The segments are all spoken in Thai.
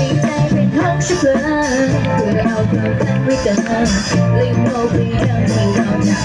อีกใจเป็นห้องฉันเลยเธอเอาความตั้ไว้กันลืมโลกไปยังที่เราจา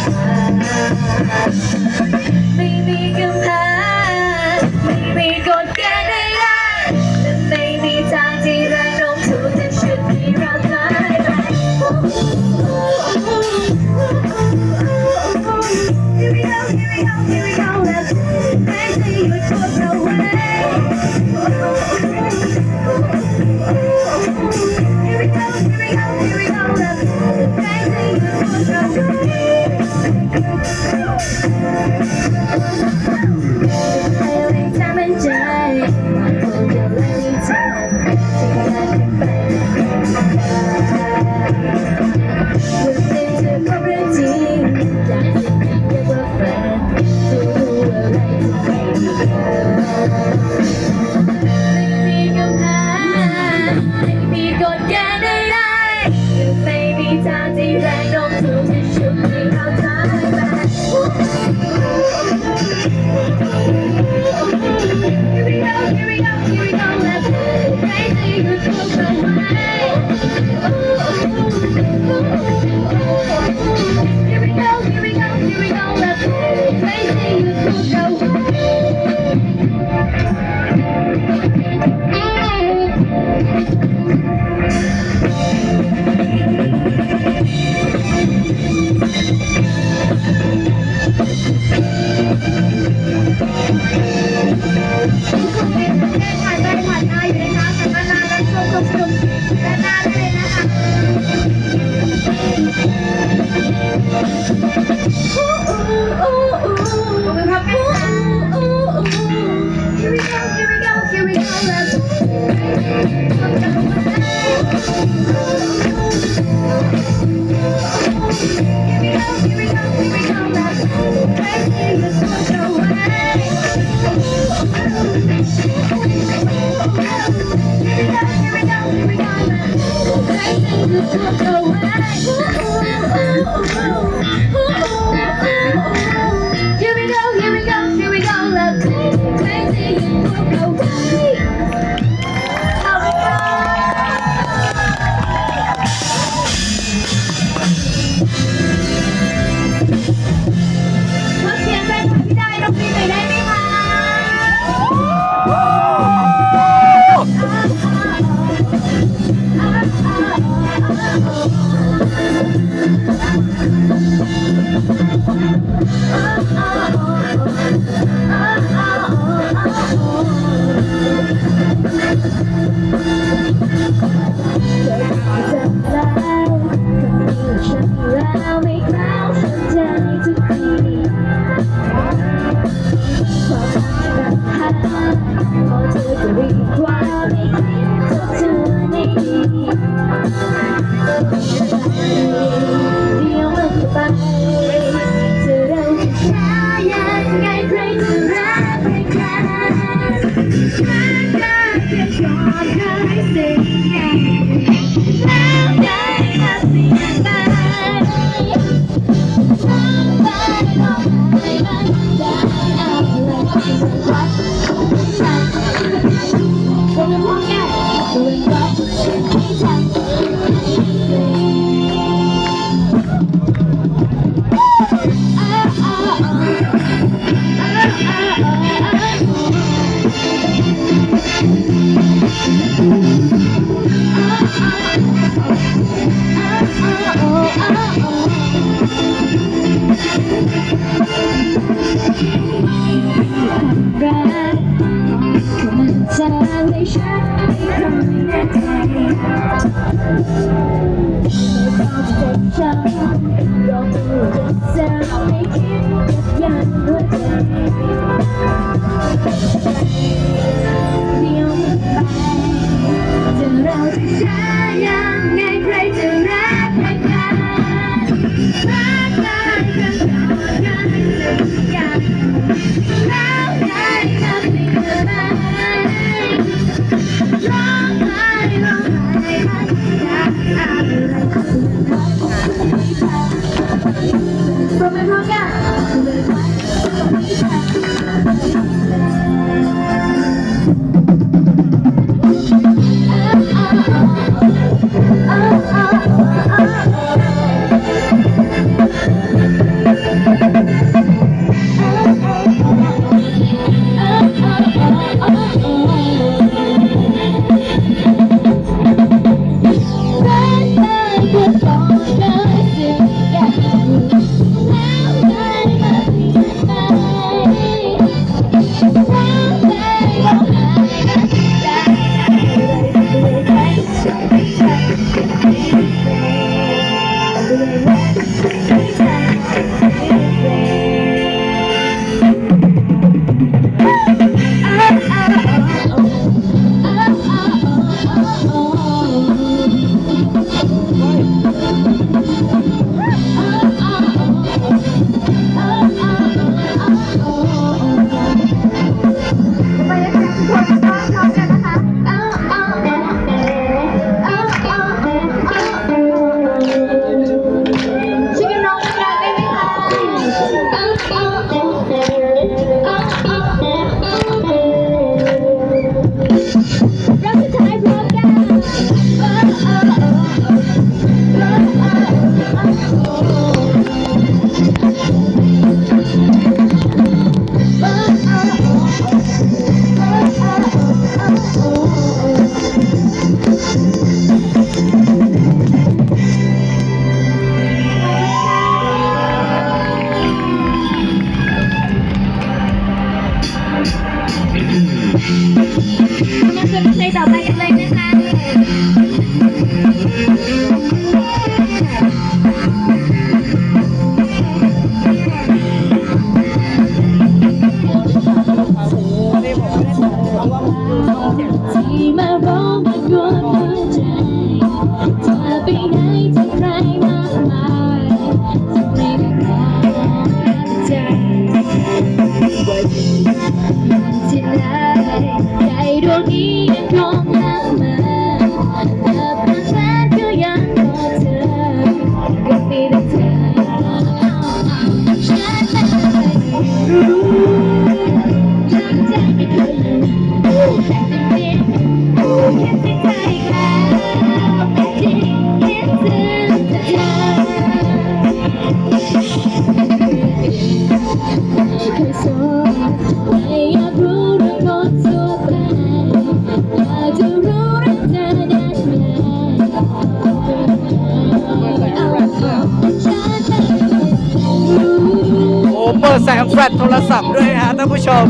ลชโทรศัพท์ด้วยนะฮะท่านผู้ชม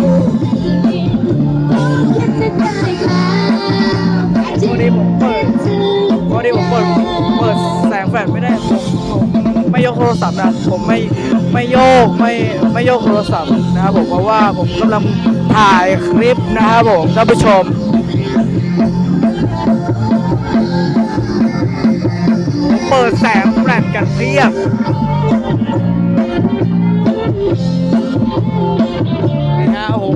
คิดจะได้แล้ววันนี้ผมเปิดวันนี้ผมเปิดเปิดแสงแฟลชไม่ได้ผมผมไม่ยกโทรศัพท์นะผมไม่ไม่โยกไม่ไม่โยกโทรศัพท์นะครับผมเพราะว่าผมกำลังถ่ายคลิปนะครับผมท่านผู้ชมผมเปิดแสงแฟลชกันเรียบ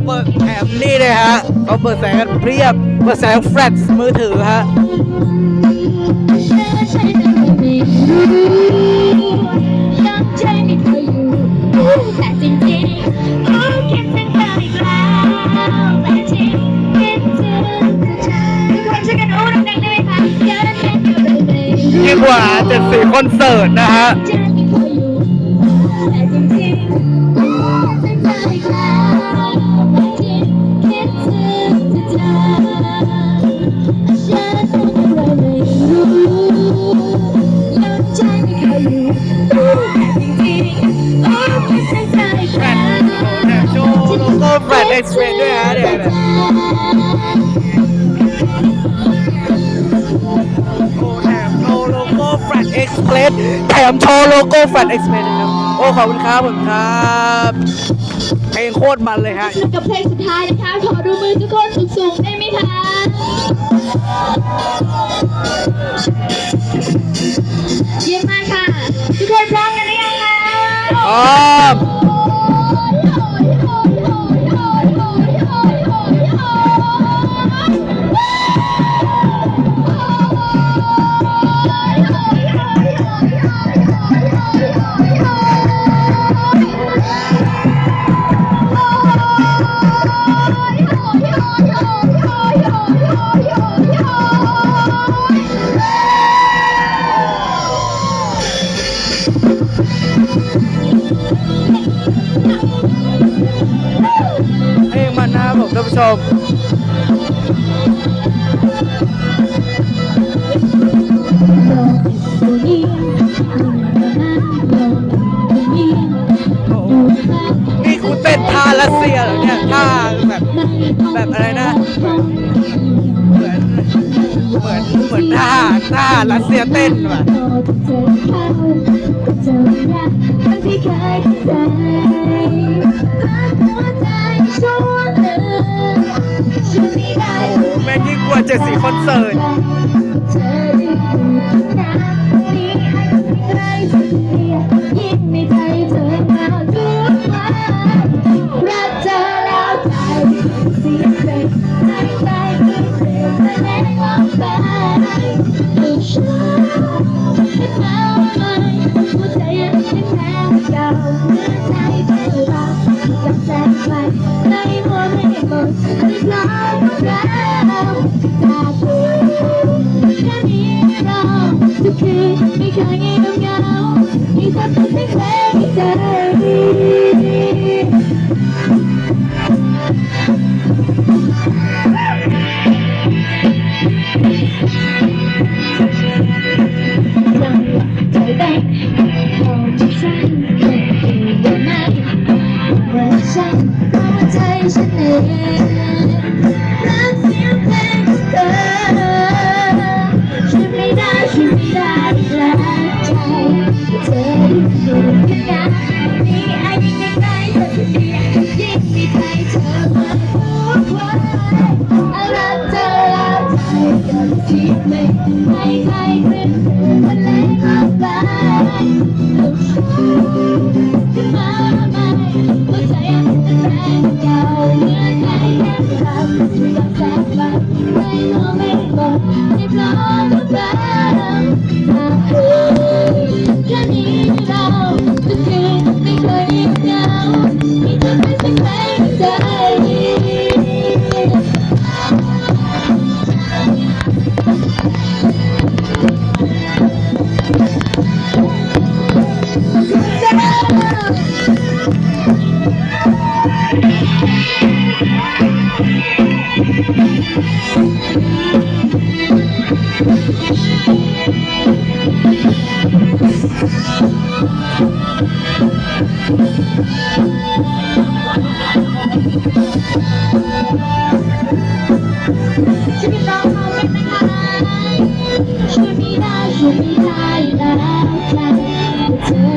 เปิดแถมนี่เลยฮะเขาเปิดแสงกันเรียบ เปิดแสงแฟลชมือถือฮะแต่จริงๆก็แค่เป็นเธออีกแล้วแต่จริงคิดถึงเธอทุกคนช่วยกันอู้ดังๆได้ไหมคะเดี๋ยวนั้นกันอยู่เลยยิ่งกว่าเจ็ดสี่คอนเสิร์ตนะฮะแต่จริงๆ โชว์โลโก้แฟลตเอ็กซ์เพรสนะครับ โอ้ ขอบคุณครับผมครับเพลงโคตรมันเลยฮะสนุกกับเพลงสุดท้ายนะคะขอดูมือทุกคนสูงๆได้ไหมคะเยี่ยมมากค่ะ ทุกคนพร้อมกันหรือยังคะอ๋อเชมโอ้นี่กูเต้นท่ารัสเซียเหรอเนี่ยท่าแบบแบบอะไรนะ เหมือนเหมือนเหมือนท่าท่ารัสเซียเต้นว่ะที่เคยใจรักหัวใจชั่วเลยฉันไม่ได้ โอ้แม่งยิ่งกว่าเจ็ดสีคอนเสิร์ต ไม่ให้ใครเกลียเลยมากไปลูกชายที่มา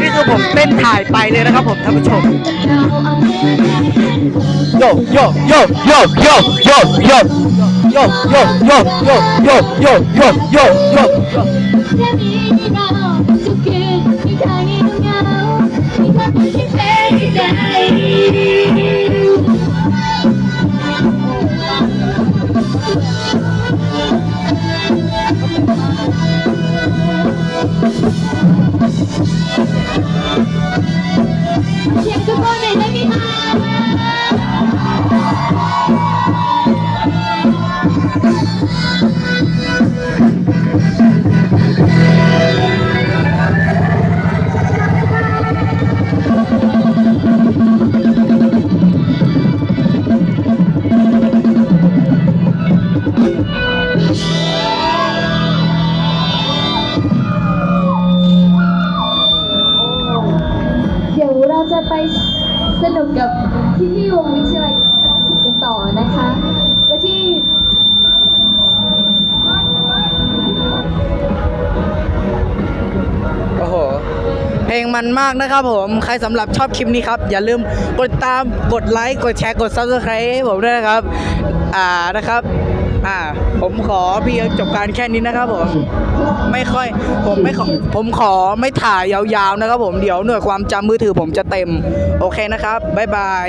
นี่คือผมเต้นถ่ายไปเลยนะครับผมท่านผู้ชมโยโยโยโยโยโยโยโยโยโยโยโยโยโยโยโย ลงมันมากนะครับผม ใครสำหรับชอบคลิปนี้ครับ อย่าลืมกดตามกดไลค์กดแชร์กด subscribe ให้ผมด้วยนะครับ อ่านะครับอ่าผมขอเพียงจบการแค่นี้นะครับผมไม่ค่อยผมไม่ขอผมขอไม่ถ่ายยาวๆนะครับผมเดี๋ยวหน่วยความจำมือถือผมจะเต็ม โอเคนะครับ บ๊ายบาย